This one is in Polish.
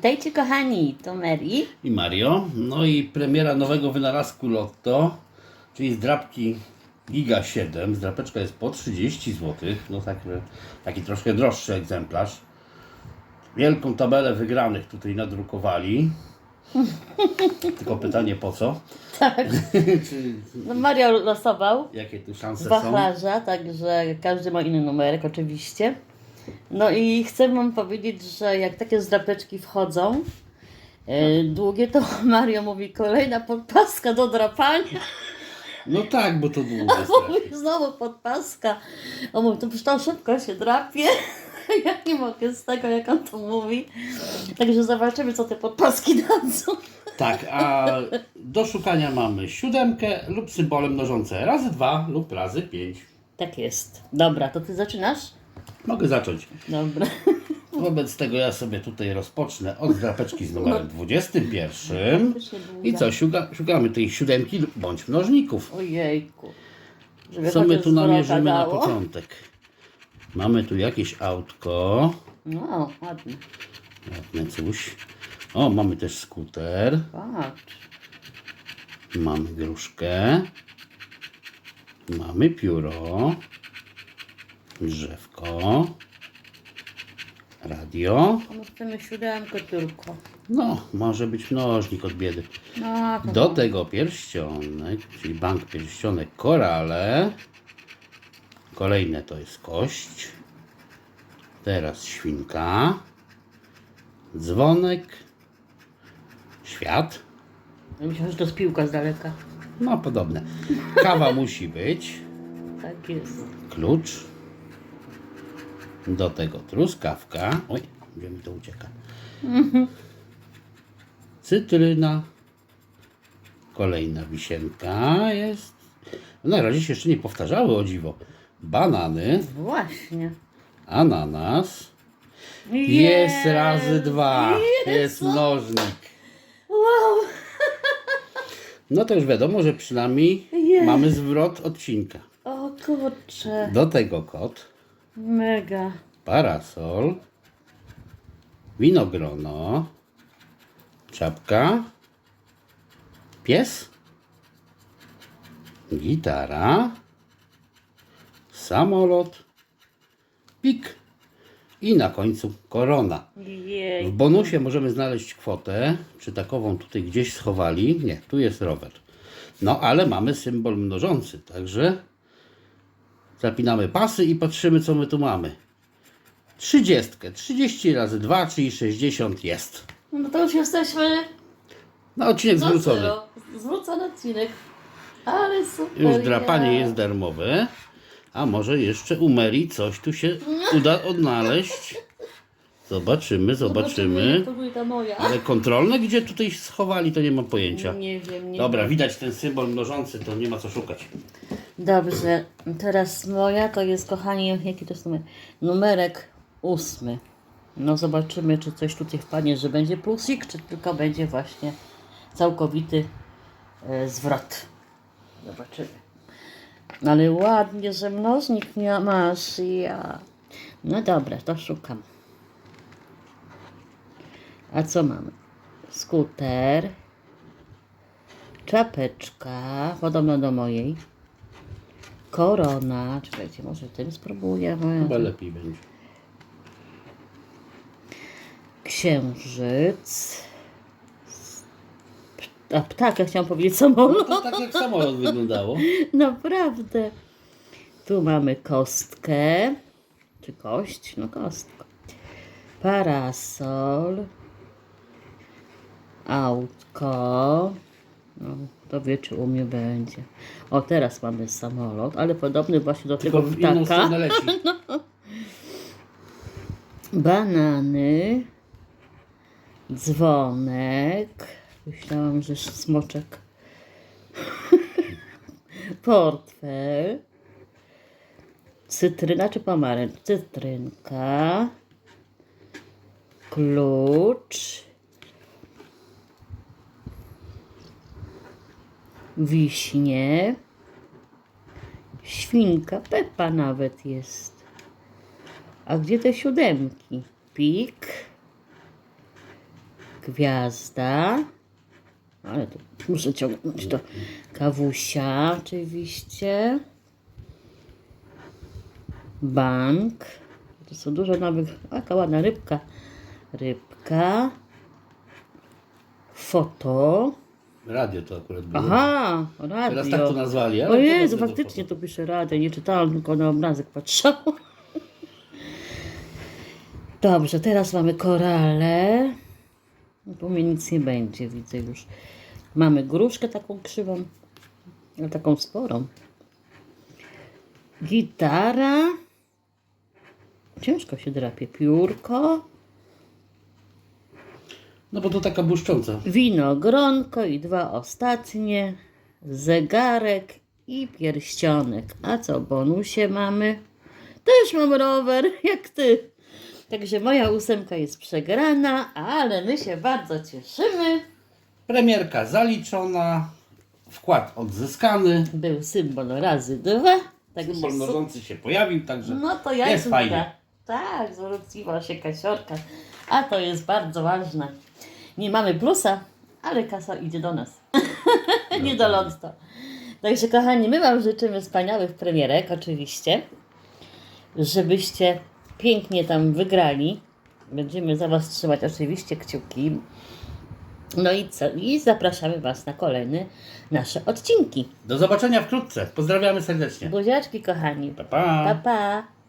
Witajcie kochani, to Mary. i Mario. No i premiera nowego wynalazku Lotto, czyli zdrabki Giga 7. Zdrapeczka jest po 30 zł. No tak, taki troszkę droższy egzemplarz. Wielką tabelę wygranych tutaj nadrukowali. Tylko pytanie po co? Tak. Czy No Mario losował jakie tu szanse są? wachlarza, także każdy ma inny numerek oczywiście. No i chcę wam powiedzieć, że jak takie zdrapeczki wchodzą, e, długie, to Mario mówi kolejna podpaska do drapania. No tak, bo to długo jest. Mówi znowu podpaska. On mówi, to przecież to szybko się drapie. Ja nie mogę z tego, jak on to mówi. Także zobaczymy, co te podpaski dadzą. Tak, a do szukania mamy siódemkę lub symbole mnożące razy dwa lub razy pięć. Tak jest. Dobra, to ty zaczynasz? Mogę zacząć. Dobra. Wobec tego ja sobie tutaj rozpocznę od drapeczki z numerem 21. I co, szuka, szukamy tej siódemki bądź mnożników. Ojejku. Żeby Co my chociaż tu namierzymy na dało. początek? Mamy tu jakieś autko. No, ładnie. Ładne coś. O, mamy też skuter. Patrz. Mamy gruszkę. Mamy pióro. Drzewko. Radio. Chcemy siódemkę tylko. No, może być mnożnik od biedy. No, to Do tego pierścionek, czyli bank pierścionek korale. Kolejne to jest kość. Teraz świnka. Dzwonek. Świat. Ja Myślałam, że to jest piłka z daleka. No podobne. Kawa musi być. Tak jest. Klucz. Do tego truskawka. Oj, gdzie mi to ucieka. Cytryna. Kolejna wisienka jest. Na razie się jeszcze nie powtarzały o dziwo. Banany, No Właśnie. ananas. Jest razy dwa. Jest mnożnik. Wow. No to już wiadomo, że przynajmniej Jest. mamy zwrot odcinka. O kurczę. Do tego kot. Mega. parasol, winogrono, czapka, pies, gitara, samolot, pik i na końcu korona. W Jej. bonusie możemy znaleźć kwotę, czy takową tutaj gdzieś schowali. Nie, tu jest rower. No ale mamy symbol mnożący, także zapinamy pasy i patrzymy co my tu mamy. 30. 30 razy 2, czyli 60 jest. No to już jesteśmy. No odcinek do zwrócony. zero. Zwrócony odcinek. Ale super. Już drapanie jest darmowe. A może jeszcze u Mary coś tu się uda odnaleźć. Zobaczymy, zobaczymy. To była ta moja. Ale kontrolne, gdzie tutaj schowali, to nie mam pojęcia. Nie wiem, nie Dobra, widać ten symbol mnożący, to nie ma co szukać. Dobrze, teraz moja to jest, kochani, jaki to jest numer? Numerek ósmy. No zobaczymy, czy coś tutaj wpadnie, że będzie plusik, czy tylko będzie właśnie całkowity e, zwrot. Zobaczymy. Ale ładnie, że mnożnik mia- masz, ja. No dobra, to szukam. A co mamy? Skuter. Czapeczka, podobno do mojej. Korona. Czekajcie, może tym spróbuję. Chyba lepiej będzie. Księżyc. A ptak, ja chciałam powiedzieć samolot. To tak jak samolot wyglądało. Naprawdę. Tu mamy kostkę. Czy kość? No kostkę. Parasol. Autko. No, to wie, czy u mnie będzie. O, teraz mamy samolot, ale podobny właśnie do Tylko tego w inną ptaka. stronę leci. Banany. Dzwonek. Myślałam, że smoczek. Portfel. Cytryna czy pomarańcz? Cytrynka. Klucz. Wiśnie. Świnka. Pepa nawet jest. A gdzie te siódemki? Pik. Gwiazda. Ale to muszę ciągnąć do kawusia oczywiście. Bank. To są dużo nowych. Jaka ładna rybka. Rybka. Foto. Radio to akurat było. Aha, radio. Teraz tak to nazwali, ale O Jezu, to faktycznie to pisze radio. Nie czytałam, tylko na obrazek patrzałam. Dobrze, teraz mamy korale. No, Tu mnie nic nie będzie, widzę już. Mamy gruszkę taką krzywą, ale taką sporą. Gitara. Ciężko się drapie. Piórko. No bo to taka błyszcząca. Wino, gronko i dwa ostatnie. Zegarek i pierścionek. A co, bonusie mamy? Też mam rower, jak ty. Także moja ósemka jest przegrana, ale my się bardzo cieszymy. Premierka zaliczona. Wkład odzyskany. Był symbol razy dwa. Także Symbol su- mnożący się pojawił, także No to ja jest fajnie. Tak, zwróciła się kasiorka. A to jest bardzo ważne. Nie mamy plusa, ale kasa idzie do nas. Nie do lotto. Także kochani, my Wam życzymy wspaniałych premierek oczywiście. Żebyście pięknie tam wygrali. Będziemy za Was trzymać oczywiście kciuki. No i co? I zapraszamy Was na kolejne nasze odcinki. Do zobaczenia wkrótce. Pozdrawiamy serdecznie. Buziaczki kochani. Pa, pa. Pa, pa.